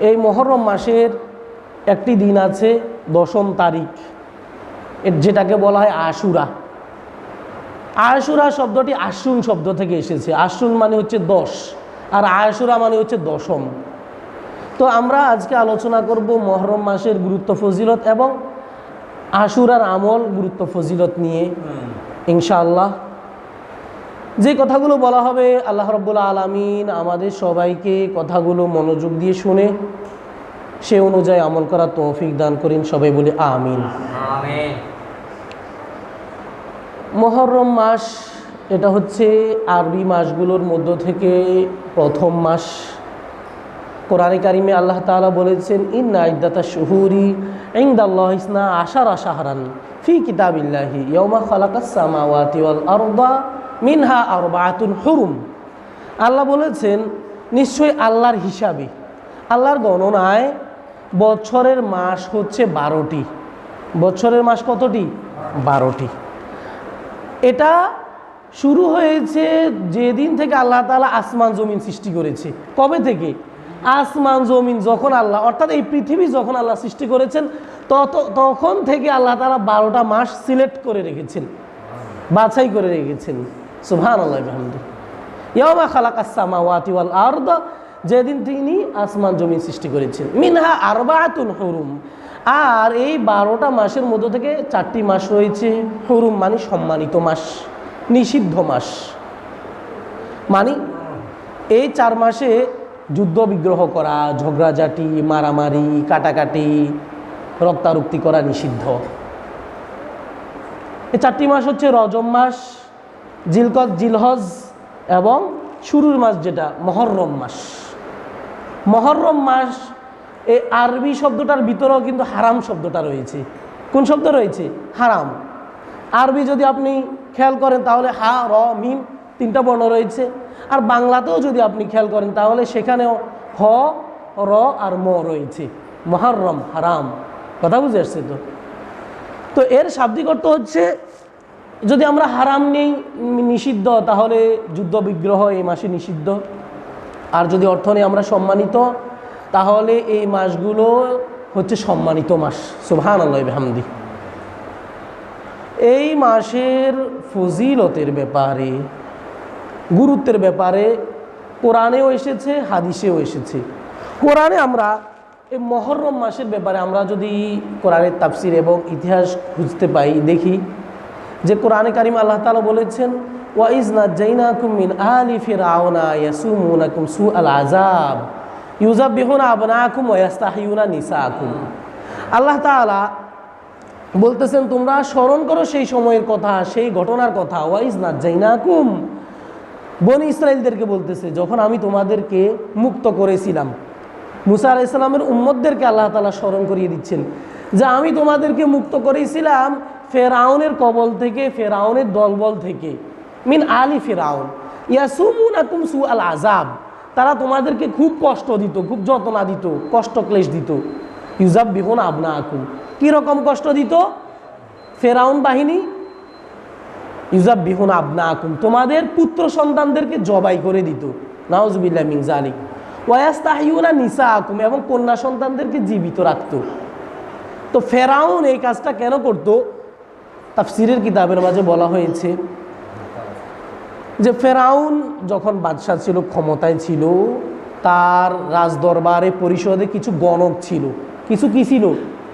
এই মহরম মাসের একটি দিন আছে দশম তারিখ। যেটাকে বলা হয় আশুরা। আশুরা শব্দটি আশুন শব্দ থেকে এসেছে। আশুন মানে হচ্ছে দশ আর আশুরা মানে হচ্ছে দশম। তো আমরা আজকে আলোচনা করব মহরম মাসের গুরুত্ব ফজিলত এবং আশুরার আমল গুরুত্ব ফজিলত নিয়ে। ইনশাআল্লাহ। যে কথাগুলো বলা হবে আল্লাহ রব্বুল আলমিন আমাদের সবাইকে কথাগুলো মনোযোগ দিয়ে শুনে সে অনুযায়ী আমল করার তৌফিক দান করেন সবাই বলে আমিন। মহরম মাস এটা হচ্ছে আরবি মাসগুলোর মধ্য থেকে প্রথম মাস। কোরআনে কারিমে আল্লাহ তাআলা বলেছেন ইন্না ইদ্দাতা শুহুরি ইনদাল্লাহ ইসনা আশার শাহরান। ফি কিতাবিল্লাহি, ইয়াউমা খালাকাস সামাওয়াতি ওয়াল আরদা মিনহা আরবাআতুন হুরুম। আল্লাহ বলেছেন, নিশ্চয়ই আল্লাহর হিসাবে, আল্লাহর গণনায় বছরের মাস হচ্ছে বারোটি। বছরের মাস কতটি? বারোটি। এটা শুরু হয়েছে যেদিন থেকে আল্লাহ তাআলা আসমান, জমিন সৃষ্টি করেছে। কবে থেকে? আসমান, জমিন যখন আল্লাহ, অর্থাৎ এই পৃথিবী যখন আল্লাহ সৃষ্টি করেছেন তত, তখন থেকে আল্লাহ তারা বারোটা মাস সিলেক্ট করে রেখেছেন। বাছাই করে রেখেছেন। সুবহান আল্লাহ ওয়াতিওয়াল যেদিন তিনি আসমান জমিন সৃষ্টি করেছেন। মিনহা আরবাতুল হরুম। আর এই বারোটা মাসের মধ্য থেকে চারটি মাস রয়েছে। হরুম মানে সম্মানিত মাস, নিষিদ্ধ মাস। মানে এই চার মাসে যুদ্ধ বিগ্রহ করা, ঝগড়াঝাটি, মারামারি, কাটাকাটি রক্তারক্তি করা নিষিদ্ধ। এই চারটি মাস হচ্ছে রজম মাস, জিলকত, জিলহজ এবং শুরুর মাস যেটা, মহরম মাস। মহরম মাস, এই আরবি শব্দটার ভিতরেও কিন্তু হারাম শব্দটা রয়েছে। কোন শব্দ রয়েছে? হারাম। আরবি যদি আপনি খেয়াল করেন তাহলে হা, র, মিম তিনটা বর্ণ রয়েছে। আর বাংলাতেও যদি আপনি খেয়াল করেন তাহলে সেখানেও হ, র আর ম রয়েছে। মহরম, হারাম। কথা বুঝে আসছে তো। তো এর শাব্দিক অর্থ হচ্ছে, যদি আমরা হারাম নেই নিষিদ্ধ, তাহলে যুদ্ধ বিগ্রহ এই মাসে নিষিদ্ধ। আর যদি অর্থ নেই আমরা সম্মানিত, তাহলে এই মাসগুলো হচ্ছে সম্মানিত মাস। সুবহান আল্লাহ হামদি এই মাসের ফজিলতের ব্যাপারে, গুরুত্বের ব্যাপারে কোরআনেও এসেছে, হাদিসেও এসেছে। কোরআনে আমরা এই মহরম মাসের ব্যাপারে আমরা যদি কোরআনের তাফসির এবং ইতিহাস খুঁজতে পাই, দেখি যে কোরআনে কারিম আল্লাহ তালা বলেছেন ওয়াইজ না জাইনাকুম মিন আলি ফিরাউনা ইয়াসুমুনাকুম সু আল আজাব ইউজাবিহুনা আবনাকুম ওয়াস্তাহিউনা নিসাকুম। আল্লাহ তাআলা বলতেছেন, তোমরা স্মরণ করো সেই সময়ের কথা, সেই ঘটনার কথা। ওয়াইজ না জাইনাকুম বনি ইসরায়েলদেরকে বলতেছে, যখন আমি তোমাদেরকে মুক্ত করেছিলাম মুসা আলাহ ইসলামের উম্মদদেরকে আল্লাহ তালা স্মরণ করিয়ে দিচ্ছেন যে আমি তোমাদেরকে মুক্ত করেছিলাম ফেরাউনের কবল থেকে, ফেরাউনের দলবল থেকে। মিন আলী ফেরাউন। ইয়াসুমুন আকুম সু আল আজাব তারা তোমাদেরকে খুব কষ্ট দিত, খুব যতনা দিত, কষ্ট ক্লেশ দিত। ইউজাব বিহুন আবনা আকুম কীরকম কষ্ট দিত? ফেরাউন বাহিনী? ইউজাব বিহুন আবনা আকুম তোমাদের পুত্র সন্তানদেরকে জবাই করে দিত। নাউজবিল্লা মিন জালিক ওয়াস্তাহিউনা নিসা আকুম এবং কন্যা সন্তানদেরকে জীবিত রাখত। তো ফেরাউন এই কাজটা কেন করত? তাফসিরের কিতাবের মাঝে বলা হয়েছে যে, ফেরাউন যখন বাদশাহ ছিল, ক্ষমতায় ছিল, তার রাজদরবারে, পরিষদে কিছু গণক ছিল। কিছু কি ছিল?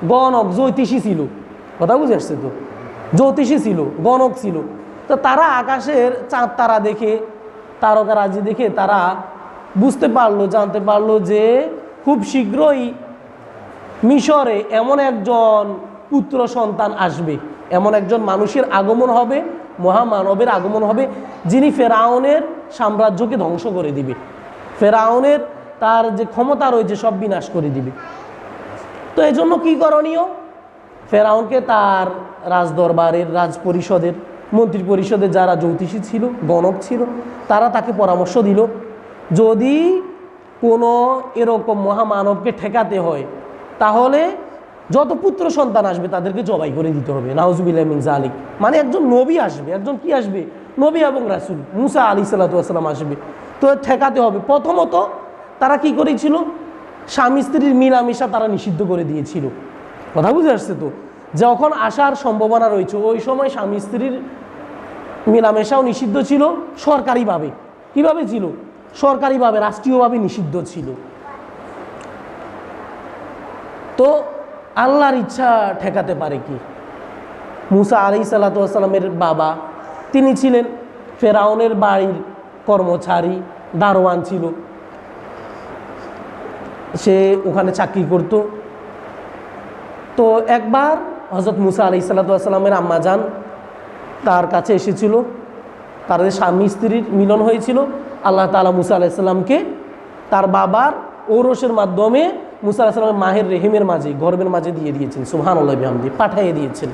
গণক, জ্যোতিষী ছিল। কথা বুঝে আসছে তো? জ্যোতিষী ছিল, গণক ছিল। তো তারা আকাশের চাঁদ তারা দেখে, তারকা রাজি দেখে তারা বুঝতে পারল, জানতে পারল যে খুব শীঘ্রই মিশরে এমন একজন পুত্র সন্তান আসবে। এমন একজন মানুষের আগমন হবে, মহামানবের আগমন হবে, যিনি ফেরাউনের সাম্রাজ্যকে ধ্বংস করে দিবে। ফেরাউনের তার যে ক্ষমতা রয়েছে সব বিনাশ করে দিবে। তো এই জন্য কী করণীয়? ফেরাউনকে তার রাজদরবারের রাজ পরিষদের মন্ত্রী পরিষদের যারা জ্যোতিষী ছিল, গণক ছিল, তারা তাকে পরামর্শ দিল যদি কোনো এরকম মহামানবকে ঠেকাতে হয়, তাহলে যত পুত্র সন্তান আসবে তাদেরকে জবাই করে দিতে হবে। নাউজুবিল্লাহ মিন জালিক মানে একজন নবী আসবে। একজন কি আসবে? নবী এবং রাসুল। মুসা আলী সাল্লাতাম আসবে। তো ঠেকাতে হবে। প্রথমত তারা কি করেছিল? স্বামী স্ত্রীর মিলামিশা তারা নিষিদ্ধ করে দিয়েছিল। কথা বুঝে আসছে তো? যখন আসার সম্ভাবনা রয়েছে, ওই সময় স্বামী স্ত্রীর মেলামেশাও নিষিদ্ধ ছিল সরকারিভাবে। কীভাবে ছিল? সরকারিভাবে, রাষ্ট্রীয়ভাবে নিষিদ্ধ ছিল। তো আল্লাহর ইচ্ছা ঠেকাতে পারে কি? মুসা আলি সাল্লাতামের বাবা, তিনি ছিলেন ফেরাউনের বাড়ির কর্মচারী, দারোয়ান ছিল। সে ওখানে চাকরি করত। তো একবার হজরত মুসা আলি সাল্লাতামের আম্মা যান, তার কাছে এসেছিল। তাদের স্বামী স্ত্রীর মিলন হয়েছিল। আল্লাহ তালা মুসা আলাইসাল্লামকে তার বাবার ঔরসের মাধ্যমে মুসা আলাহিসাল্লামের মাহের রেহিমের মাঝে, গর্বের মাঝে দিয়ে দিয়েছেন। সুহান আল্লাহ বিহামদি, পাঠাইয়ে দিয়েছেন।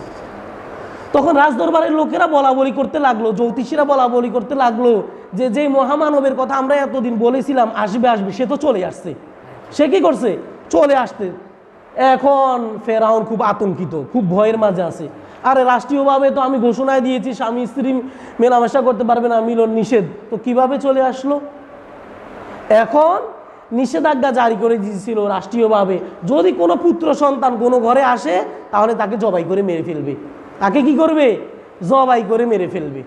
তখন রাজদরবারের লোকেরা বলা বলি করতে লাগল, জ্যোতিষীরা বলা বলি করতে লাগল যে, যেই মহামানবের কথা আমরা এতদিন বলেছিলাম, আসবে আসবে, সে তো চলে আসছে। সে কি করছে? চলে আসতে এখন ফেরাউন খুব আতঙ্কিত, খুব ভয়ের মাঝে আছে। আরে রাষ্ট্রীয়ভাবে তো আমি ঘোষণায় দিয়েছি, স্বামী, স্ত্রী মেলামেশা করতে পারবে না, মিলন নিষেধ। তো কীভাবে চলে আসলো? এখন নিষেধাজ্ঞা জারি করে দিয়েছিল রাষ্ট্রীয়ভাবে। যদি কোনো পুত্র সন্তান কোনো ঘরে আসে, তাহলে তাকে জবাই করে মেরে ফেলবে। তাকে কি করবে? জবাই করে মেরে ফেলবে।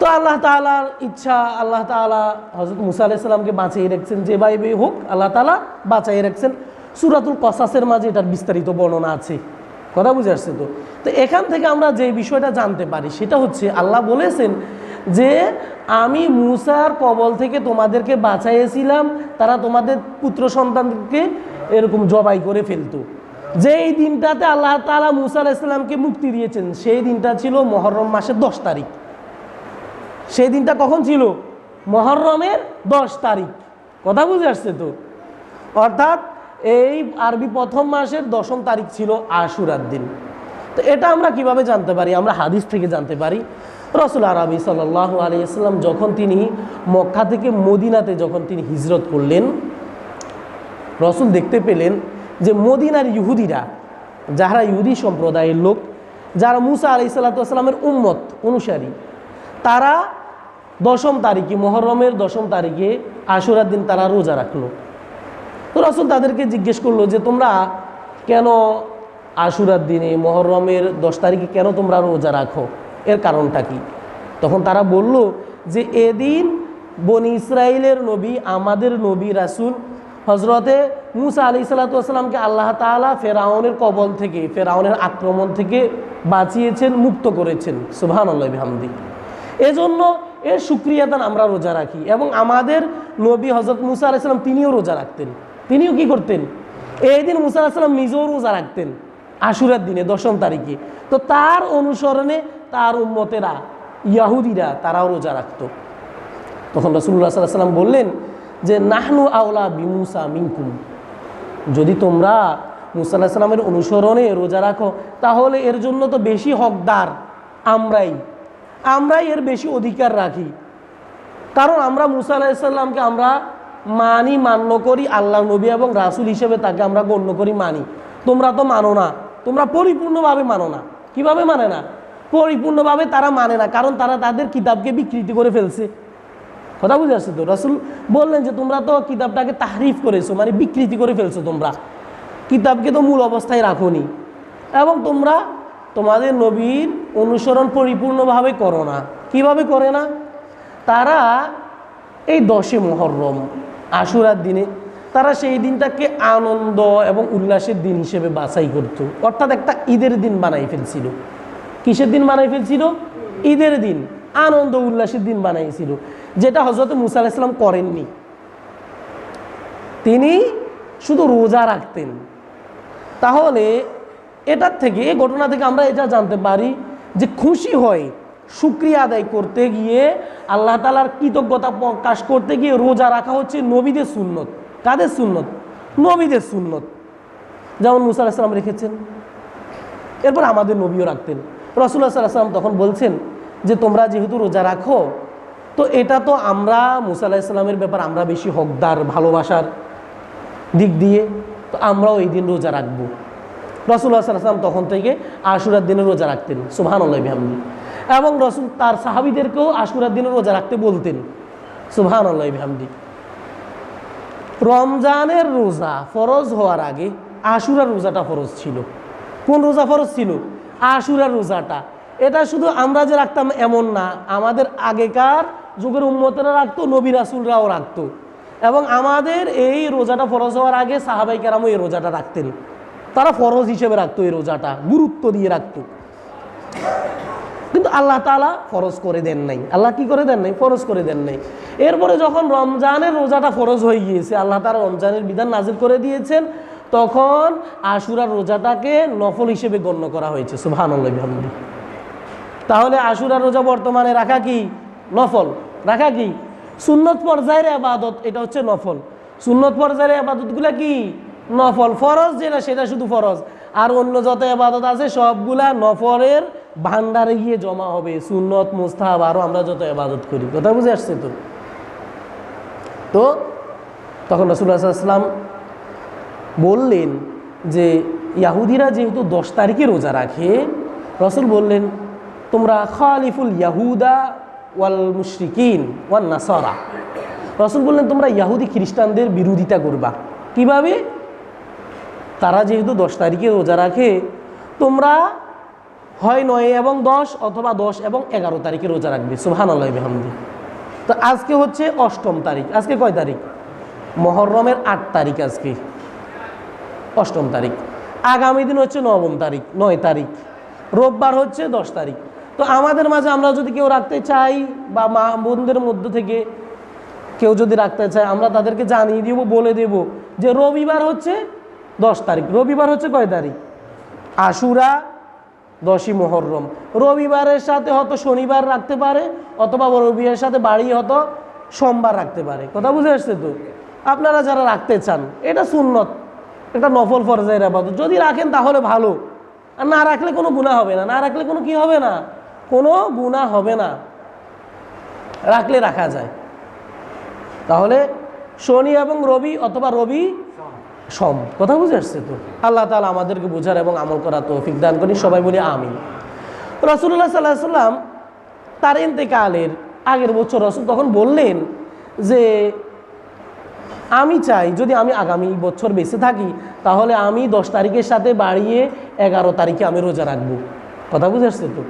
তো আল্লাহ তালার ইচ্ছা, আল্লাহ তালা হজরত মুসা আলাইসাল্লামকে বাঁচিয়ে রাখছেন, যে ভাইবে হোক, আল্লাহ তালা বাঁচাই রাখছেন। সুরাতুল কসাসের মাঝে এটার বিস্তারিত বর্ণনা আছে। কথা বুঝে আসছে তো। তো এখান থেকে আমরা যে বিষয়টা জানতে পারি, সেটা হচ্ছে আল্লাহ বলেছেন যে, আমি মুসার কবল থেকে তোমাদেরকে বাঁচাইয়েছিলাম, তারা তোমাদের পুত্র সন্তানকে এরকম জবাই করে ফেলতো। যে এই দিনটাতে আল্লাহ তালা মুসা আলাইসাল্লামকে মুক্তি দিয়েছেন, সেই দিনটা ছিল মহরম মাসের দশ তারিখ। সেই দিনটা কখন ছিল? মহরমের দশ তারিখ। কথা বুঝে আসছে তো? অর্থাৎ এই আরবি প্রথম মাসের দশম তারিখ ছিল আশুরার দিন। তো এটা আমরা কীভাবে জানতে পারি? আমরা হাদিস থেকে জানতে পারি। রসুল আরবি সাল্লাহ আলিয়াল্লাম যখন তিনি মক্কা থেকে মদিনাতে যখন তিনি হিজরত করলেন, রসুল দেখতে পেলেন যে মদিনার ইহুদিরা যারা ইহুদি সম্প্রদায়ের লোক, যারা মুসা আলি সাল্লাতামের উম্মত অনুসারী, তারা দশম তারিখে, মহরমের দশম তারিখে আশুরার দিন তারা রোজা রাখল। তো রসুল তাদেরকে জিজ্ঞেস করল যে, তোমরা কেন আশুরার দিনে মহরমের দশ তারিখে কেন তোমরা রোজা রাখো? এর কারণটা কি? তখন তারা বলল যে, এদিন বনি ইসরায়েলের নবী, আমাদের নবী রাসুল হজরতে মুসা আলি সাল্লাতামকে আল্লাহ তালা ফেরাউনের কবল থেকে, ফেরাউনের আক্রমণ থেকে বাঁচিয়েছেন, মুক্ত করেছেন। সুবহান আল্লাহ হামদি এজন্য এর সুক্রিয়াদান আমরা রোজা রাখি এবং আমাদের নবী হজরত মুসা আলাইসাল্লাম তিনিও রোজা রাখতেন। তিনিও কি করতেন? এই দিন মুসা আলাহিসাল্লাম নিজেও রোজা রাখতেন, আশুরার দিনে, দশম তারিখে। তো তার অনুসরণে তার উম্মতেরা, ইয়াহুদিরা তারাও রোজা রাখত। তখন রসুল্লাহ সাল্লাহ সাল্লাম বললেন যে, নাহনু আওলা বিমুসা মিনকুম। যদি তোমরা মুসা আল্লাহ সাল্লামের অনুসরণে রোজা রাখো, তাহলে এর জন্য তো বেশি হকদার আমরাই। আমরাই এর বেশি অধিকার রাখি। কারণ আমরা মুসা আলাহিসাল্লামকে আমরা মানি মান্য করি আল্লাহ নবী এবং রাসুল হিসেবে তাকে আমরা গণ্য করি মানি। তোমরা তো মানো না। তোমরা পরিপূর্ণভাবে মানো না। কীভাবে মানে না? পরিপূর্ণভাবে তারা মানে না, কারণ তারা তাদের কিতাবকে বিকৃতি করে ফেলছে। কথা বুঝে আসছে তো? রাসুল বললেন যে, তোমরা তো কিতাবটাকে তাহরিফ করেছ মানে বিকৃতি করে ফেলছো তোমরা। কিতাবকে তো মূল অবস্থায় রাখোনি। এবং তোমরা তোমাদের নবীর অনুসরণ পরিপূর্ণভাবে করো না। কীভাবে করে না? তারা এই দশে মহরম আশুরার দিনে, তারা সেই দিনটাকে আনন্দ এবং উল্লাসের দিন হিসেবে বাছাই করত। অর্থাৎ একটা ঈদের দিন বানাই ফেলছিল। কিসের দিন বানাই ফেলছিল? ঈদের দিন, আনন্দ, উল্লাসের দিন বানাইছিল। যেটা হজরত মুসা আলাইসলাম করেননি। তিনি শুধু রোজা রাখতেন। তাহলে এটার থেকে এই ঘটনা থেকে আমরা এটা জানতে পারি যে খুশি হয় শুক্রিয়া আদায় করতে গিয়ে আল্লাহ তালার কৃতজ্ঞতা প্রকাশ করতে গিয়ে রোজা রাখা হচ্ছে নবীদের সুন্নত। কাদের সুন্নত? নবীদের সুন্নত। যেমন মুসা আলাহিসাম রেখেছেন। এরপর আমাদের নবীও রাখতেন। রসুল্লাহ সাল্লাম তখন বলছেন যে, তোমরা যেহেতু রোজা রাখো, তো এটা তো আমরা, মুসা আলাহিসাল্লামের ব্যাপার আমরা বেশি হকদার, ভালোবাসার দিক দিয়ে, তো আমরাও এই দিন রোজা রাখব। রসুল্লাহ সাল্লাম তখন থেকে আশুরার দিনে রোজা রাখতেন। সুহান আল্লাহ এবং রসুল তার সাহাবিদেরকেও আশুরার দিনে রোজা রাখতে বলতেন। সুহান আল্লাহ বিহামদি। রমজানের রোজা ফরজ হওয়ার আগে আশুরার রোজাটা ফরজ ছিল। কোন রোজা ফরজ ছিল? আশুরার রোজাটা। এটা শুধু আমরা যে রাখতাম এমন না, আমাদের আগেকার যুগের উন্মতেরা রাখতো, নবী রাসুলরাও রাখতো। এবং আমাদের এই রোজাটা ফরজ হওয়ার আগে সাহাবাই কেরামও এই রোজাটা রাখতেন। তারা ফরজ হিসেবে রাখতো এই রোজাটা, গুরুত্ব দিয়ে রাখতো। কিন্তু আল্লাহ তালা ফরজ করে দেন নাই। আল্লাহ কি করে দেন নাই? ফরজ করে দেন নাই। এরপরে যখন রমজানের রোজাটা ফরজ হয়ে গিয়েছে, আল্লাহ তালা রমজানের বিধান নাজির করে দিয়েছেন, তখন আশুরার রোজাটাকে নফল হিসেবে গণ্য করা হয়েছে। সুবহান তাহলে আশুরার রোজা বর্তমানে রাখা কি? নফল। রাখা কি? সুন্নত পর্যায়ের আবাদত, এটা হচ্ছে নফল। সুন্নত পর্যায়ের আবাদতগুলা কি? নফল। ফরজ যেটা, সেটা শুধু ফরজ। আর অন্য যত এবাদত আছে, সবগুলা নফরের ভান্ডারে গিয়ে জমা হবে। সুন্নত, মুস্তাহাব আরও আমরা যত এবাদত করি। কথা বুঝে আসছে তো? তো তখন রসুল্লাহ সাল্লাম বললেন যে, ইয়াহুদিরা যেহেতু দশ তারিখে রোজা রাখে, রসুল বললেন, তোমরা খালিফুল ইয়াহুদা ওয়াল মুশরিকিন ওয়াল নাসারা। রসুল বললেন, তোমরা ইয়াহুদি খ্রিস্টানদের বিরোধিতা করবা। কীভাবে? তারা যেহেতু দশ তারিখে রোজা রাখে, তোমরা হয় নয় এবং দশ অথবা দশ এবং এগারো তারিখে রোজা রাখবে। সুহান আল্লাহ বেহামদি। তো আজকে হচ্ছে অষ্টম তারিখ। আজকে কয় তারিখ? মহরমের আট তারিখ আজকে। অষ্টম তারিখ। আগামী দিন হচ্ছে নবম তারিখ, নয় তারিখ। রোববার হচ্ছে দশ তারিখ। তো আমাদের মাঝে আমরা যদি কেউ রাখতে চাই বা মা বোনদের মধ্য থেকে কেউ যদি রাখতে চায়, আমরা তাদেরকে জানিয়ে দেব, বলে দেব যে রবিবার হচ্ছে দশ তারিখ। রবিবার হচ্ছে কয় তারিখ? আশুরা, দশই মহরম। রবিবারের সাথে হয়তো শনিবার রাখতে পারে, অথবা রবিবারের সাথে বাড়ি হয়তো সোমবার রাখতে পারে। কথা বুঝে আসছে তো? আপনারা যারা রাখতে চান, এটা সুন্নত এটা নফল ফরজের আবাদত। যদি রাখেন তাহলে ভালো। আর না রাখলে কোনো গুণা হবে না। না রাখলে কোনো কি হবে না? কোনো গুণা হবে না। রাখলে রাখা যায়। তাহলে শনি এবং রবি অথবা রবি সম কথা বুঝে আসছে তো? আল্লাহ তালা আমাদেরকে বোঝার এবং আমল করা তৌফিক দান করি, সবাই বলি আমিন। রসুল্লাহ সাল্লাহ সাল্লাম তার ইন্তেকালের আগের বছর রসুল তখন বললেন যে, আমি চাই যদি আমি আগামী বছর বেঁচে থাকি, তাহলে আমি দশ তারিখের সাথে বাড়িয়ে এগারো তারিখে আমি রোজা রাখব। কথা বুঝে আসছে তো?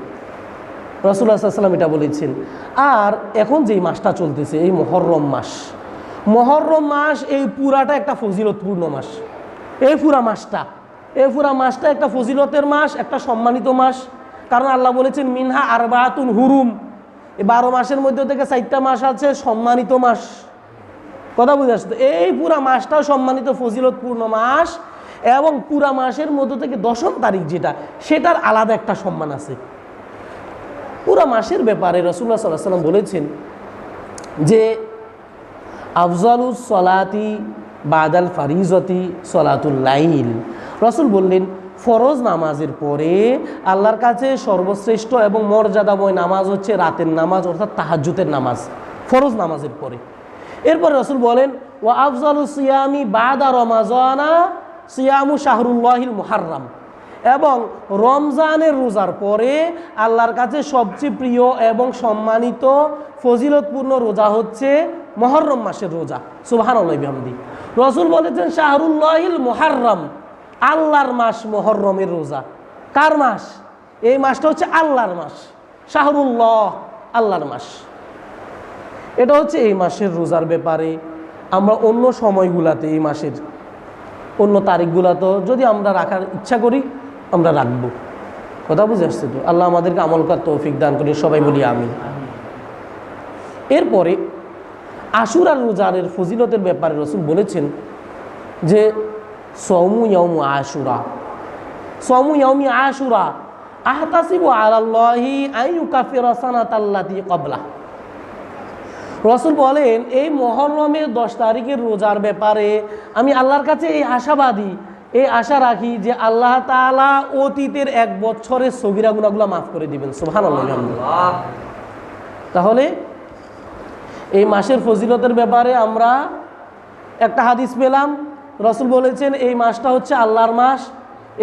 রসুল্লাহ সাল্লাম এটা বলেছেন। আর এখন যেই মাসটা চলতেছে, এই মহরম মাস মহরম মাস এই পুরাটা একটা ফজিলতপূর্ণ মাস। এই পুরা মাসটা। এই পুরা মাসটা একটা ফজিলতের মাস, একটা সম্মানিত মাস। কারণ আল্লাহ বলেছেন, মিনহা আরবাতুন হুরুম। এই বারো মাসের মধ্যে থেকে চারটা মাস আছে, সম্মানিত মাস। কথা বুঝে আসছে এই পুরা মাসটাও সম্মানিত, ফজিলতপূর্ণ মাস এবং পুরা মাসের মধ্য থেকে দশম তারিখ যেটা, সেটার আলাদা একটা সম্মান আছে। পুরা মাসের ব্যাপারে রসুল্লাহ সাল্লাহ সাল্লাম বলেছেন যে আফজালুস সলাতি বাদাল ফারিজতি সলাতুল লাইল। রসুল বললেন, ফরজ নামাজের পরে আল্লাহর কাছে সর্বশ্রেষ্ঠ এবং মর্যাদাময় নামাজ হচ্ছে রাতের নামাজ, অর্থাৎ তাহাজ্জুতের নামাজ, ফরজ নামাজের পরে। এরপর রসুল বলেন ও আফজালু সিয়ামি বাদা রমাজানা, সিয়ামু শাহরুল্লাহিল মুহাররাম। এবং রমজানের রোজার পরে আল্লাহর কাছে সবচেয়ে প্রিয় এবং সম্মানিত, ফজিলতপূর্ণ রোজা হচ্ছে মহরম মাসের রোজা। সুবাহান রসুল বলেছেন, শাহরুল্লাহিল মুহাররম আল্লাহর মাস মহরমের রোজা। কার মাস? এই মাসটা হচ্ছে আল্লাহর মাস। শাহরুল্লাহ, আল্লাহর মাস। এটা হচ্ছে এই মাসের রোজার ব্যাপারে। আমরা অন্য সময়গুলাতে এই মাসের অন্য তারিখগুলাতেও যদি আমরা রাখার ইচ্ছা করি আমরা রাখব। কথা বুঝে আসছে তো? আল্লাহ আমাদেরকে আমল করার তৌফিক দান করি, সবাই বলি আমি এরপরে আশুর আর রোজারের ফজিলতের ব্যাপারে রসুল বলেছেন যে সমু ইয়মু আশুরা। সমু ইয়মি আশুরা, আহতাসিবু আলাল্লাহি আইয়ু কাফিরা সানাতাল্লাতি কবলা রসুল বলেন, এই মহরমের দশ তারিখের রোজার ব্যাপারে আমি আল্লাহর কাছে এই আশাবাদী এই আশা রাখি যে আল্লাহ তাআলা অতীতের এক বছরের সগিরা গুণাগুলো মাফ করে দিবেন। সুহান তাহলে এই মাসের ফজিলতের ব্যাপারে আমরা একটা হাদিস পেলাম। রসুল বলেছেন এই মাসটা হচ্ছে আল্লাহর মাস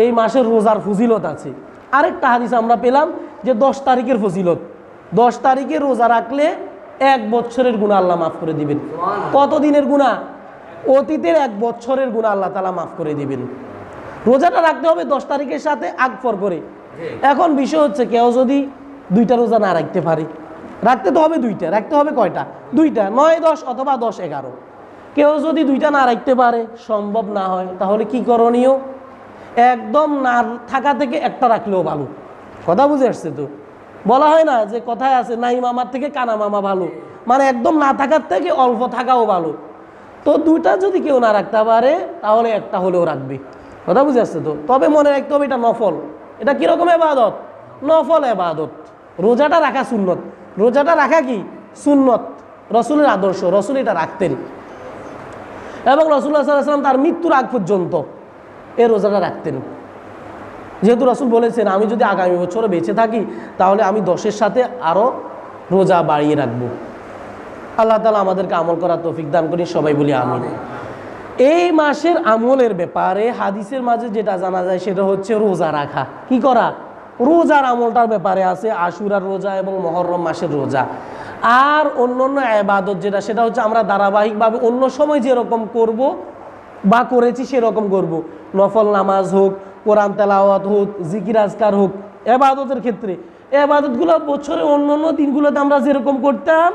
এই মাসের রোজার ফজিলত আছে। আরেকটা হাদিস আমরা পেলাম যে দশ তারিখের ফজিলত। দশ তারিখে রোজা রাখলে এক বছরের গুণা আল্লাহ মাফ করে দিবেন। কত দিনের গুণা অতীতের এক বছরের গুণা আল্লাহ তালা মাফ করে দিবেন। রোজাটা রাখতে হবে দশ তারিখের সাথে আগ পর করে। এখন বিষয় হচ্ছে কেউ যদি দুইটা রোজা না রাখতে পারে রাখতে তো হবে দুইটা রাখতে হবে কয়টা? দুইটা নয় দশ অথবা দশ এগারো। কেউ যদি দুইটা না রাখতে পারে সম্ভব না হয় তাহলে কি করণীয়? একদম না থাকা থেকে একটা রাখলেও ভালো। কথা বুঝে আসছে তো? বলা হয় না যে কথায় আছে নাই মামার থেকে কানা মামা ভালো। মানে একদম না থাকার থেকে অল্প থাকাও ভালো। তো দুইটা যদি কেউ না রাখতে পারে, তাহলে একটা হলেও রাখবে। কথা বুঝে আসছে তো? তবে মনে রাখতে হবে এটা নফল। এটা কীরকম এবাদত? নফল এবাদত। রোজাটা রাখা সুন্নত। রোজাটা রাখা কি? সুন্নত। রসুলের আদর্শ। রসুল এটা রাখতেন। এবং রসুল্লাহ সাল্লাম তার মৃত্যুর আগ পর্যন্ত এই রোজাটা রাখতেন। যেহেতু রসুল বলেছেন, আমি যদি আগামী বছরও বেঁচে থাকি, তাহলে আমি দশের সাথে আরও রোজা বাড়িয়ে রাখব। আল্লাহ তালা আমাদেরকে আমল করার তৌফিক দান করি, সবাই বলি আমিন। এই মাসের আমলের ব্যাপারে, হাদিসের মাঝে যেটা জানা যায় সেটা হচ্ছে রোজা রাখা। কি করা? রোজার আমলটার ব্যাপারে আছে আশুরার রোজা এবং মহরম মাসের রোজা। আর অন্য অন্য আবাদত যেটা, সেটা হচ্ছে আমরা ধারাবাহিকভাবে অন্য সময় যেরকম করব বা করেছি সেরকম করব। নফল নামাজ হোক, কোরআন তেলাওয়াত হোক, জিকির আজকার হোক এবাদতের ক্ষেত্রে। এবাদতগুলো বছরে অন্য অন্য দিনগুলোতে আমরা যেরকম করতাম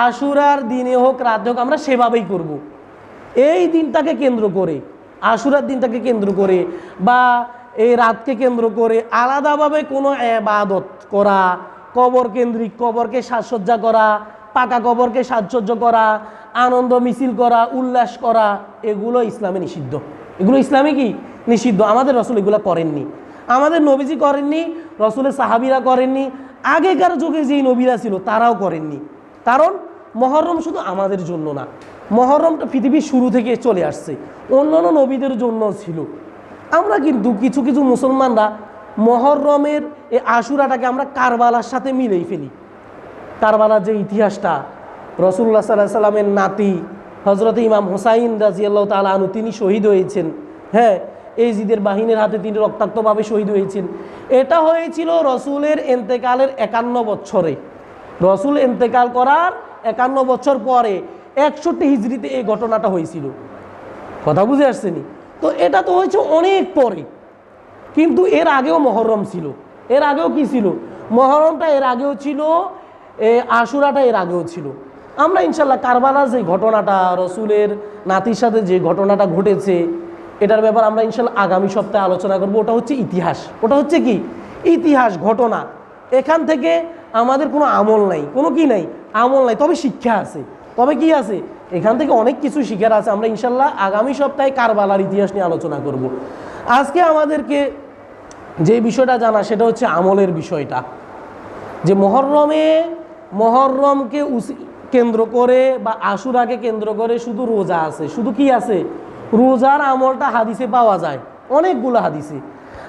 আশুরার দিনে হোক, রাতে হোক, আমরা সেভাবেই করব। এই দিনটাকে কেন্দ্র করে, আশুরার দিনটাকে কেন্দ্র করে বা এই রাতকে কেন্দ্র করে আলাদাভাবে কোনো এবাদত করা, কবর কেন্দ্রিক কবরকে সাজসজ্জা করা, পাকা কবরকে সাজসজ্জা করা, আনন্দ মিছিল করা, উল্লাস করা, এগুলো ইসলামে নিষিদ্ধ। এগুলো ইসলামে কি নিষিদ্ধ? আমাদের রসুল এগুলো করেননি। আমাদের নবীজি করেননি, রসুলের সাহাবিরা করেননি, আগেকার যুগে যেই নবীরা ছিল তারাও করেননি। কারণ মহরম শুধু আমাদের জন্য না, মহরমটা পৃথিবীর শুরু থেকে চলে আসছে, অন্যান্য নবীদের জন্য ছিল। আমরা কিন্তু কিছু কিছু মুসলমানরা মহরমের এই আশুরাটাকে আমরা কারবালার সাথে মিলেই ফেলি। কারবালার যে ইতিহাসটা রসুল্লাহ সাল্লাহ সাল্লামের নাতি হজরত ইমাম হোসাইন রাজিয়াল্লাহ তালা আনু তিনি শহীদ হয়েছেন। হ্যাঁ এই জিদের বাহিনীর হাতে তিনি রক্তাক্তভাবে শহীদ হয়েছেন। এটা হয়েছিল রসুলের এন্তেকালের একান্ন বছরে রসুল এন্তেকাল করার একান্ন বছর পরে একষট্টি হিজড়িতে এই ঘটনাটা হয়েছিল। কথা বুঝে আসছেনি? তো এটা তো হয়েছে অনেক পরে। কিন্তু এর আগেও মহরম ছিল। এর আগেও কি ছিল? মহরমটা এর আগেও ছিল আশুরাটা এর আগেও ছিল। আমরা ইনশাল্লাহ কারবালার যে ঘটনাটা, রসুলের নাতির সাথে যে ঘটনাটা ঘটেছে, এটার ব্যাপার আমরা ইনশাল্লাহ আগামী সপ্তাহে আলোচনা করব। ওটা হচ্ছে ইতিহাস। ওটা হচ্ছে কি? ইতিহাস, ঘটনা। এখান থেকে আমাদের কোনো আমল নাই, কোনো কি নাই, আমল নাই, তবে শিক্ষা আছে। তবে কি আছে? এখান থেকে অনেক কিছু শিখার আছে, আমরা ইনশাল্লাহ আগামী সপ্তাহে কারবালার ইতিহাস নিয়ে আলোচনা করব। আজকে আমাদেরকে যে বিষয়টা জানা, সেটা হচ্ছে আমলের বিষয়টা। যে মহরমে, মহরমকে কেন্দ্র করে বা আশুরাকে কেন্দ্র করে শুধু রোজা আছে। শুধু কি আছে? রোজার আমলটা হাদিসে পাওয়া যায়, অনেকগুলো হাদিসে।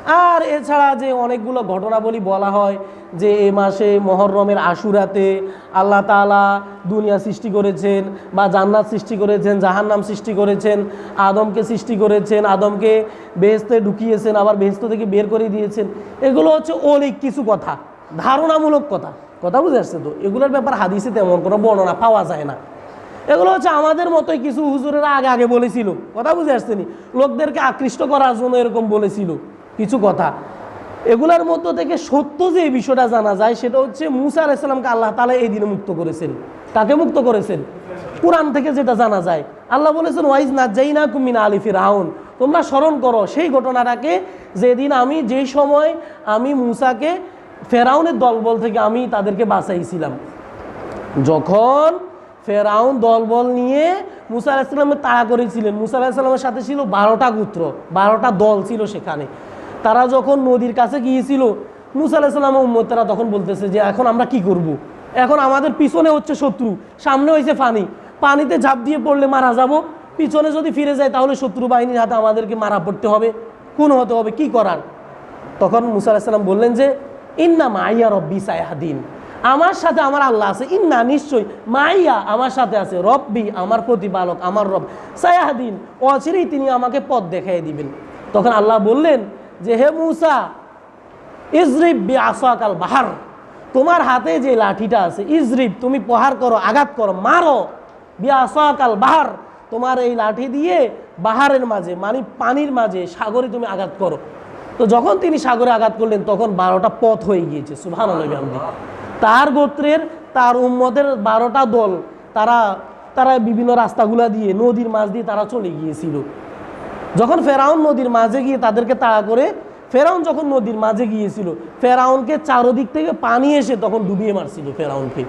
আর এছাড়া যে অনেকগুলো ঘটনাবলী বলা হয় যে এ মাসে মহরমের আশুরাতে আল্লাহ তাআলা দুনিয়া সৃষ্টি করেছেন বা জান্নাত সৃষ্টি করেছেন, জাহান্নাম সৃষ্টি করেছেন, আদমকে সৃষ্টি করেছেন, আদমকে বেহেস্তে ঢুকিয়েছেন, আবার বেহেস্ত থেকে বের করে দিয়েছেন। এগুলো হচ্ছে অলিক কিছু কথা, ধারণামূলক কথা। কথা বুঝে আসছে তো? এগুলোর ব্যাপার হাদিসে তেমন কোনো বর্ণনা পাওয়া যায় না। এগুলো হচ্ছে আমাদের মতোই কিছু হুজুরেরা আগে আগে বলেছিল। কথা বুঝে আসছেনি লোকদেরকে আকৃষ্ট করার জন্য এরকম বলেছিল। কিছু কথা। এগুলোর মধ্য থেকে সত্য যে বিষয়টা জানা যায়, সেটা হচ্ছে মুসা আলাইসাল্লামকে আল্লাহ তালা এই দিনে মুক্ত করেছেন। কাকে মুক্ত করেছেন? কোরআন থেকে যেটা জানা যায়, আল্লাহ বলেছেন, ওয়াইজ না যাই না কুমিনা আলিফি রাউন তোমরা স্মরণ করো, সেই ঘটনাটাকে যেদিন আমি, যেই সময় আমি মুসাকে ফেরাউনের দলবল থেকে আমি তাদেরকে বাঁচাইছিলাম। যখন ফেরাউন দলবল নিয়ে মুসা আলাহিসাল্লামের তাড়া করেছিলেন, মুসা আলাহিসাল্লামের সাথে ছিল বারোটা গুত্র, বারোটা দল ছিল সেখানে। তারা যখন নদীর কাছে গিয়েছিল মুসা আলাহিসাল্লাম উম্মতেরা তখন বলতেছে যে, এখন আমরা কি করব। এখন আমাদের পিছনে হচ্ছে শত্রু, সামনে হয়েছে পানি। পানিতে ঝাঁপ দিয়ে পড়লে মারা যাব। পিছনে যদি ফিরে যায়, তাহলে শত্রু বাহিনীর হাতে আমাদেরকে মারা পড়তে হবে। কোন হতে হবে, কি করার? তখন মুসা আলাহিসাল্লাম বললেন যে, ইন্না মাইয়া রব্বি সায়াহাদিন। আমার সাথে আমার আল্লাহ আছে। ইন্না নিশ্চয়ই মাইয়া আমার সাথে আছে। রব্বি আমার প্রতিপালক, আমার রব। সায়াহাদিন, অচিরেই তিনি আমাকে পথ দেখাই দিবেন। তখন আল্লাহ বললেন যে, হে মুসা, ইজরিব বি আসাকাল বাহার, তোমার হাতে যে লাঠিটা আছে, ইজরিব তুমি প্রহার করো, আঘাত করো, মারো বি আসাকাল বাহার, তোমার এই লাঠি দিয়ে বাহারের মাঝে মানে পানির মাঝে সাগরে তুমি আঘাত করো। তো যখন তিনি সাগরে আঘাত করলেন, তখন বারোটা পথ হয়ে গিয়েছে সুহান তার গোত্রের, তার উম্মদের বারোটা দল, তারা তারা বিভিন্ন রাস্তাগুলা দিয়ে, নদীর মাছ দিয়ে তারা চলে গিয়েছিল। যখন ফেরাউন নদীর মাঝে গিয়ে তাদেরকে তাড়া করে, ফেরাউন যখন নদীর মাঝে গিয়েছিল, ফেরাউনকে চারোদিক থেকে পানি এসে তখন ডুবিয়ে মারছিল ফেরাউনকে।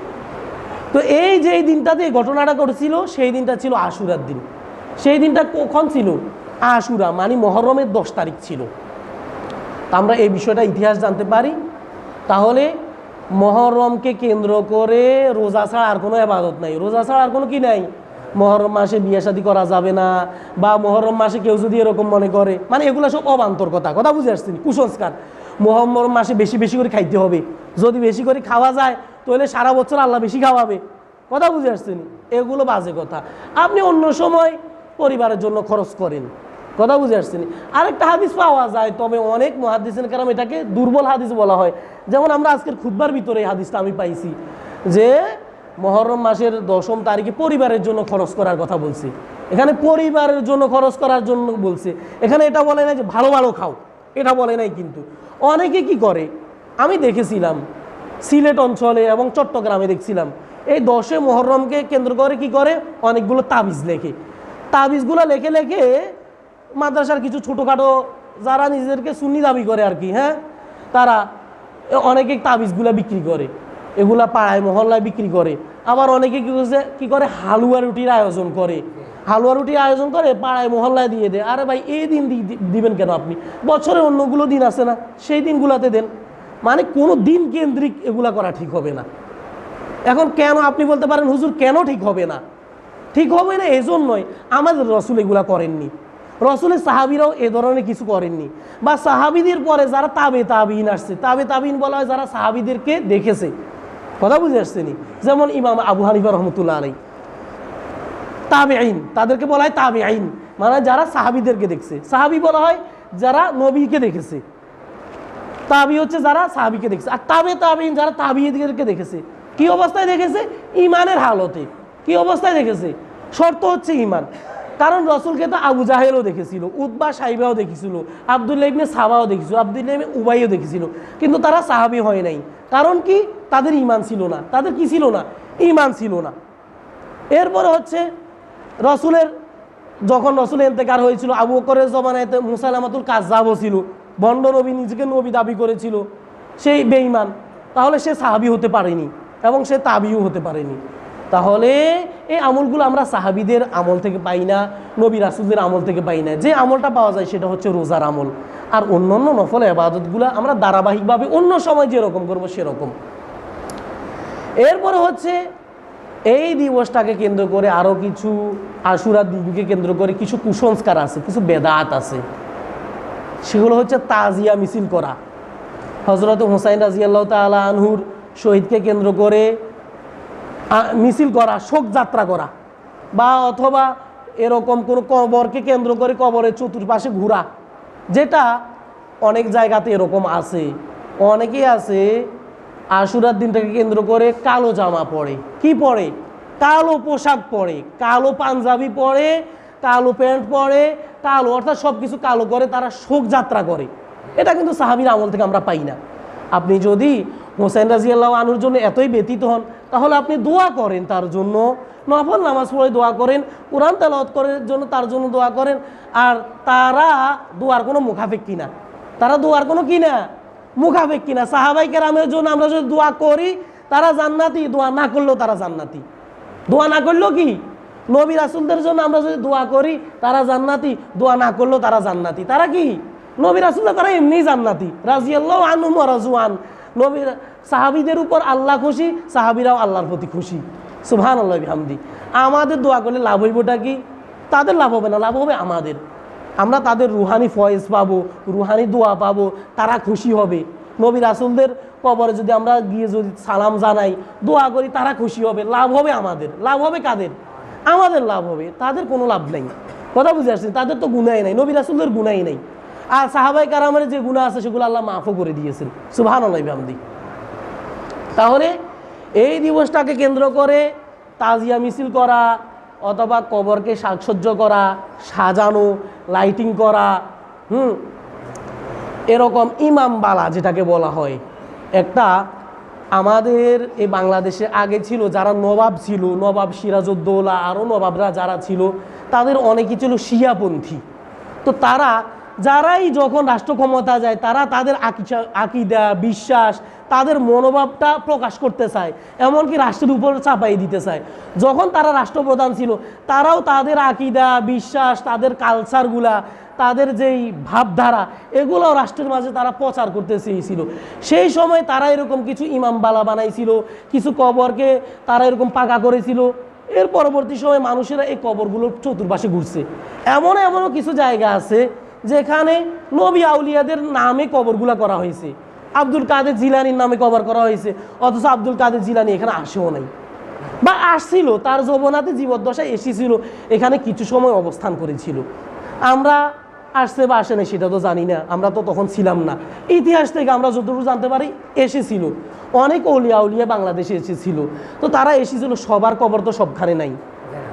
তো এই যে দিনটাতে ঘটনাটা ঘটেছিল, সেই দিনটা ছিল আশুরার দিন। সেই দিনটা কখন ছিল? আশুরা মানে মহরমের দশ তারিখ ছিল। তা আমরা এই বিষয়টা ইতিহাস জানতে পারি। তাহলে মহরমকে কেন্দ্র করে রোজা ছাড়া আর কোনো আবাদত নাই। রোজা ছাড়া আর কোনো কি নাই? মহরম মাসে বিয়ে শাদী করা যাবে না, বা মহরম মাসে কেউ যদি এরকম মনে করে মানে এগুলো সব অবান্তর কথা কথা বুঝে আসছেন, কুসংস্কার। মহরম মাসে বেশি বেশি করে খাইতে হবে, যদি বেশি করে খাওয়া যায়, তাহলে সারা বছর আল্লাহ বেশি খাওয়াবে, কথা বুঝে আসছেন, এগুলো বাজে কথা। আপনি অন্য সময় পরিবারের জন্য খরচ করেন, কথা বুঝে আসছেন। আরেকটা হাদিস পাওয়া যায়, তবে অনেক মহাদিসের কারণ এটাকে দুর্বল হাদিস বলা হয়। যেমন আমরা আজকের খুদ্বার ভিতরে এই হাদিসটা আমি পাইছি, যে মহরম মাসের দশম তারিখে পরিবারের জন্য খরচ করার কথা বলছি। এখানে পরিবারের জন্য খরচ করার জন্য বলছে। এখানে এটা বলে না যে ভালো ভালো খাও। এটা বলে নাই কিন্তু। অনেকে কি করে? আমি দেখেছিলাম, সিলেট অঞ্চলে এবং চট্টগ্রামে দেখছিলাম। এই দশে মহরমকে কেন্দ্র করে কি করে? অনেকগুলো তাবিজ লেখে। তাবিজগুলো লেখে লেখে মাদ্রাসার কিছু ছোটোখাটো যারা নিজেদেরকে সুন্নি দাবি করে আর কি হ্যাঁ? তারা অনেকে তাবিজগুলা বিক্রি করে। এগুলা পাড়ায় মহল্লায় বিক্রি করে। আবার অনেকে কি করছে, কি করে? হালুয়া রুটির আয়োজন করে। হালুয়া রুটির আয়োজন করে, পাড়ায় মহল্লায় দিয়ে দেয়। আরে ভাই, এই দিন দিবেন কেন আপনি? বছরে অন্যগুলো দিন আছে না, সেই দিনগুলাতে দেন। মানে কোনো দিন কেন্দ্রিক এগুলা করা ঠিক হবে না। এখন কেন আপনি বলতে পারেন, হুজুর, কেন ঠিক হবে না? ঠিক হবে না এজন্যই। আমাদের রসুল এগুলা করেননি। রসুলের সাহাবিরাও এ ধরনের কিছু করেননি। বা সাহাবিদের পরে যারা তাবে তাবিন আসছে, তাবে তাবিন বলা হয় যারা সাহাবিদেরকে দেখেছে। কথা বুঝে আসছেনি যেমন ইমাম আবু হানিফা রহমতুল্লাহ আলাই তাবে আইন তাদেরকে বলা হয় তাবে আইন মানে যারা সাহাবিদেরকে দেখছে। সাহাবি বলা হয় যারা নবীকে দেখেছে। তাবি হচ্ছে যারা সাহাবিকে দেখছে। আর তাবে তাবিন যারা তাবিদেরকে দেখেছে। কি অবস্থায় দেখেছে? ইমানের হালতে। কি অবস্থায় দেখেছে? শর্ত হচ্ছে ইমান কারণ রসুলকে তো আবু জাহেলও দেখেছিল উদ্বা সাইবাও দেখেছিল, আবদুল্লাহ ইবনে সাবাও দেখেছিল, আবদুল্লাহ ইবনে উবাইও দেখেছিল। কিন্তু তারা সাহাবি হয় নাই। কারণ কি? তাদের ইমান ছিল না। তাদের কি ছিল না? ইমান ছিল না। এরপরে হচ্ছে রসুলের, যখন রসুল এতেকার হয়েছিল, আবু বকরের জমানায় মুসালামাতুল কাজাবও ছিল, বন্ড নবী নিজেকে নবী দাবি করেছিল, সেই বেঈমান। তাহলে সে সাহাবি হতে পারেনি এবং সে তাবিও হতে পারেনি। তাহলে এই আমলগুলো আমরা সাহাবিদের আমল থেকে পাই না, নবী রাসুলদের আমল থেকে পাই না। যে আমলটা পাওয়া যায় সেটা হচ্ছে রোজার আমল। আর অন্য অন্য নফল আবাদতগুলো আমরা ধারাবাহিকভাবে অন্য সময় যেরকম করব সেরকম। এরপরে হচ্ছে এই দিবসটাকে কেন্দ্র করে আরও কিছু আশুরা দিবকে কেন্দ্র করে কিছু কুসংস্কার আছে, কিছু বেদাত আছে। সেগুলো হচ্ছে তাজিয়া মিছিল করা। হজরত হোসাইন রাজিয়াল্লাহ তালা আনহুর শহীদকে কেন্দ্র করে মিছিল করা, শোক যাত্রা করা, বা অথবা এরকম কোনো কবরকে কেন্দ্র করে কবরের চতুর্পাশে ঘোরা, যেটা অনেক জায়গাতে এরকম আছে। অনেকেই আছে, আশুরার দিনটাকে কেন্দ্র করে কালো জামা পরে। কি পরে? কালো পোশাক পরে, কালো পাঞ্জাবি পরে, কালো প্যান্ট পরে, কালো, অর্থাৎ সব কিছু কালো করে তারা শোক যাত্রা করে। এটা কিন্তু সাহাবির আমল থেকে আমরা পাই না। আপনি যদি হোসেন রাজিয়াল্লাহ আনুর জন্য এতই ব্যতীত হন, তাহলে আপনি দোয়া করেন তার জন্য। নফল নামাজ পড়ে দোয়া করেন, কোরআন তেলাওয়াত করার জন্য তার জন্য দোয়া করেন, আর তারা দোয়ার কোনো মুখাফেক কিনা? তারা দোয়ার কোনো কিনা? মুখাফেক কিনা? সাহাবাই কেরামের জন্য আমরা যদি দোয়া করি, তারা জান্নাতি, দোয়া না করলেও তারা জান্নাতি। দোয়া না করলেও কি? নবী রাসুলদের জন্য আমরা যদি দোয়া করি, তারা জান্নাতি, দোয়া না করলেও তারা জান্নাতি। তারা কি? নবী রাসুল্লাহ তারা এমনি জান্নাতি। রাজিয়াল্লাহ আনুম রাজুয়ান নবীর সাহাবিদের উপর আল্লাহ খুশি, সাহাবিরাও আল্লাহর প্রতি খুশি। সুবহান আল্লাহ হামদি আমাদের দোয়া করলে লাভ হইবটা কি? তাদের লাভ হবে না, লাভ হবে আমাদের। আমরা তাদের রুহানি ফয়েজ পাবো, রুহানি দোয়া পাবো, তারা খুশি হবে। নবী রাসুলদের কবরে যদি আমরা গিয়ে যদি সালাম জানাই, দোয়া করি, তারা খুশি হবে। লাভ হবে আমাদের। লাভ হবে কাদের? আমাদের লাভ হবে। তাদের কোনো লাভ নাই। কথা বুঝে আসছি তাদের তো গুনাই নাই, নবী রাসুলদের গুনাই নাই। আর সাহাবাই কারামের যে গুণা আছে, সেগুলো আল্লাহ মাফও করে দিয়েছেন। সুভান আল্লাহ আমদি তাহলে এই দিবসটাকে কেন্দ্র করে তাজিয়া মিছিল করা, অথবা কবরকে সাজসজ্জ করা, সাজানো, লাইটিং করা, হুম, এরকম ইমামবালা যেটাকে বলা হয়। একটা আমাদের এই বাংলাদেশে আগে ছিল, যারা নবাব ছিল, নবাব সিরাজউদ্দৌলা আরও নবাবরা যারা ছিল, তাদের অনেকেই ছিল শিয়াপন্থী। তো তারা যারাই যখন রাষ্ট্র ক্ষমতা যায়, তারা তাদের আকিদা, বিশ্বাস, তাদের মনোভাবটা প্রকাশ করতে চায়। এমনকি রাষ্ট্রের উপর চাপাই দিতে চায়। যখন তারা রাষ্ট্রপ্রধান ছিল, তারাও তাদের আকিদা, বিশ্বাস, তাদের কালচারগুলা তাদের যেই ভাবধারা এগুলো রাষ্ট্রের মাঝে তারা প্রচার করতে চেয়েছিল। সেই সময় তারা এরকম কিছু ইমামবালা বানাইছিল, কিছু কবরকে তারা এরকম পাকা করেছিল। এর পরবর্তী সময় মানুষেরা এই কবরগুলোর চতুর্পাশে ঘুরছে। এমন এমনও কিছু জায়গা আছে যেখানে নবী আউলিয়াদের নামে কবরগুলা করা হয়েছে। আব্দুল কাদের জিলানির নামে কবর করা হয়েছে, অথচ আব্দুল কাদের জিলানি এখানে আসেও নাই। বা আসছিল, তার যৌবনাতে জীবদ্দশায় এসেছিল, এখানে কিছু সময় অবস্থান করেছিল। আমরা আসছে বা আসে না সেটা তো জানি না, আমরা তো তখন ছিলাম না। ইতিহাস থেকে আমরা যতটুকু জানতে পারি, এসেছিল। অনেক অলিয়া উলিয়া বাংলাদেশে এসেছিল। তো তারা এসেছিল, সবার কবর তো সবখানে নাই।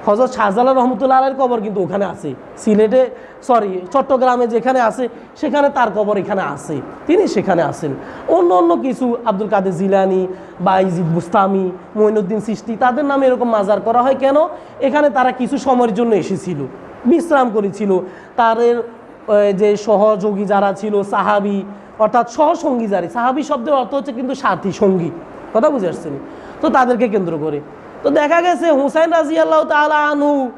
হজরত শাহজালাল রহমতুল্লাহ আলের কবর কিন্তু ওখানে আছে। সিলেটে সরি চট্টগ্রামে যেখানে আছে, সেখানে তার কবর এখানে আছে। তিনি সেখানে আছেন। অন্য অন্য কিছু, আব্দুল কাদের জিলানি বা ইজিদ বুস্তামি, মঈনুদ্দিন সৃষ্টি, তাদের নামে এরকম মাজার করা হয় কেন? এখানে তারা কিছু সময়ের জন্য এসেছিল। বিশ্রাম করেছিল। তাদের যে সহযোগী যারা ছিল, সাহাবি, অর্থাৎ সহসঙ্গী যারা, সাহাবি শব্দের অর্থ হচ্ছে কিন্তু সাথী সঙ্গী। কথা বুঝে আসছেন? তো তাদেরকে কেন্দ্র করে। তো দেখা গেছে হুসাইন রাজি আল্লাহ তালা আনহু,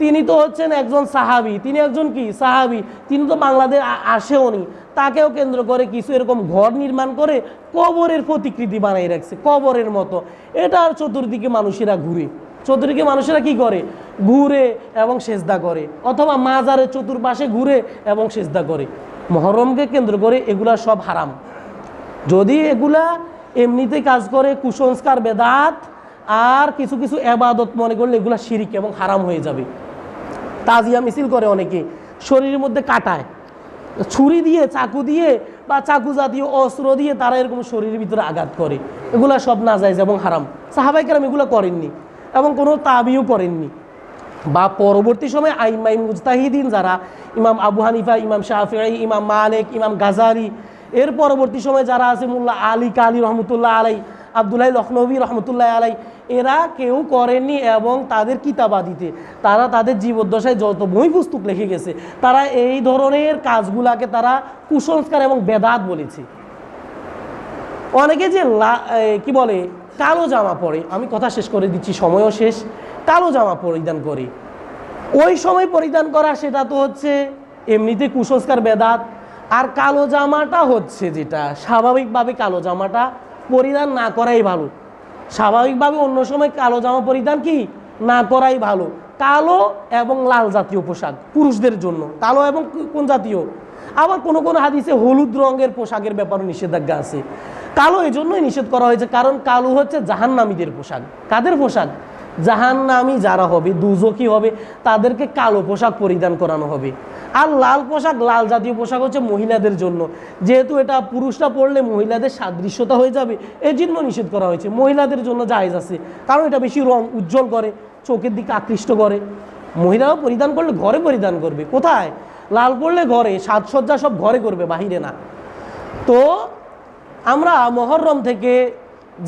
তিনি তো হচ্ছেন একজন সাহাবি। তিনি একজন কি? সাহাবি। তিনি তো বাংলাদেশ আসেও নি। তাকেও কেন্দ্র করে কিছু এরকম ঘর নির্মাণ করে কবরের প্রতিকৃতি বানাই রাখছে, কবরের মতো। এটা আর চতুর্দিকে মানুষেরা ঘুরে। চতুর্দিকে মানুষেরা কি করে? ঘুরে এবং সেজদা করে। অথবা মাজারের চতুর্পাশে ঘুরে এবং সেজদা করে। মহরমকে কেন্দ্র করে এগুলা সব হারাম। যদি এগুলা এমনিতে কাজ করে কুসংস্কার, বেদাত আর কিছু কিছু এবাদত মনে করলে এগুলা শিরিক এবং হারাম হয়ে যাবে। তাজিয়া মিছিল করে অনেকে, শরীরের মধ্যে কাটায়। ছুরি দিয়ে, চাকু দিয়ে বা চাকু জাতীয় অস্ত্র দিয়ে তারা এরকম শরীরের ভিতরে আঘাত করে। এগুলা সব না যায় এবং হারাম। সাহাবাইকার এগুলো করেননি এবং কোনো তাবিও করেননি। বা পরবর্তী সময় আইমাই মুজতাহিদিন যারা, ইমাম আবু হানিফা, ইমাম শাহফি ইমাম মালিক, ইমাম গাজারি এর পরবর্তী সময় যারা আছে, মোল্লা আলী কালী রহমতুল্লাহ আলাই আবদুল্লাহ লখনবী রহমতুল্লাহ আলাই এরা কেউ করেনি এবং তাদের কিতাবাদিতে। তারা তাদের জীবদ্দশায় যত বই পুস্তক লিখে গেছে, তারা এই ধরনের কাজগুলাকে তারা কুসংস্কার এবং বেদাত বলেছে। অনেকে যে কি বলে, কালো জামা পরে, আমি কথা শেষ করে দিচ্ছি, সময়ও শেষ, কালো জামা পরিধান করে। ওই সময় পরিধান করা সেটা তো হচ্ছে এমনিতে কুসংস্কার, বেদাত। আর কালো জামাটা হচ্ছে যেটা, স্বাভাবিকভাবে কালো জামাটা পরিধান না করাই ভালো। স্বাভাবিকভাবে অন্য সময় কালো জামা পরিধান কি? না করাই ভালো। কালো এবং লাল জাতীয় পোশাক পুরুষদের জন্য। কালো এবং কোন জাতীয়? আবার কোনো কোনো হাদিসে হলুদ রঙের পোশাকের ব্যাপারে নিষেধাজ্ঞা আছে। কালো এই জন্যই নিষেধ করা হয়েছে, কারণ কালো হচ্ছে জাহান্নামীদের পোশাক। কাদের পোশাক? জাহান্নামী যারা হবে, দুজকি হবে, তাদেরকে কালো পোশাক পরিধান করানো হবে। আর লাল পোশাক, লাল জাতীয় পোশাক হচ্ছে মহিলাদের জন্য। যেহেতু এটা পুরুষরা পরলে মহিলাদের সাদৃশ্যতা হয়ে যাবে এই জন্য নিষেধ করা হয়েছে। মহিলাদের জন্য জায়েজ আছে, কারণ এটা বেশি রং উজ্জ্বল করে, চোখের দিকে আকৃষ্ট করে। মহিলারাও পরিধান করলে ঘরে পরিধান করবে। কোথায়? লাল পড়লে ঘরে, সাজসজ্জা সব ঘরে করবে, বাহিরে না। তো আমরা মহরম থেকে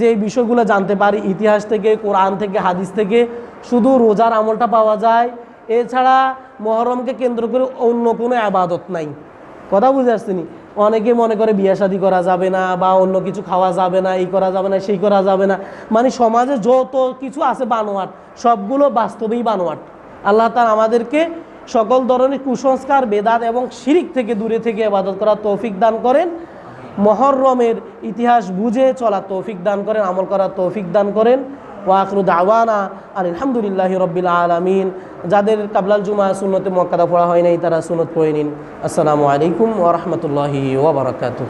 যে বিষয়গুলো জানতে পারি, ইতিহাস থেকে, কোরআন থেকে, হাদিস থেকে, শুধু রোজার আমলটা পাওয়া যায়। এছাড়া মহরমকে কেন্দ্র করে অন্য কোনো আবাদত নাই। কথা বুঝে আসছেনি অনেকে মনে করে বিয়ে শাদী করা যাবে না, বা অন্য কিছু খাওয়া যাবে না, এই করা যাবে না, সেই করা যাবে না। মানে সমাজে যত কিছু আছে বানোয়াট, সবগুলো বাস্তবেই বানোয়াট। আল্লাহ তার আমাদেরকে সকল ধরনের কুসংস্কার, বেদাত এবং শিরিক থেকে দূরে থেকে আবাদত করার তৌফিক দান করেন। মহরমের ইতিহাস বুঝে চলা তৌফিক দান করেন, আমল করা তৌফিক দান করেন। ওয়াকরু দাওয়ানা আর আলহামদুলিল্লাহ রব্বিল আলমিন। যাদের কাবলাল জুমা সুন্নতে মক্কাদা পড়া হয় নাই, তারা সুনত পড়ে নিন। আসসালামু আলাইকুম ওরহমতুল্লাহি ওবরাকাতুহ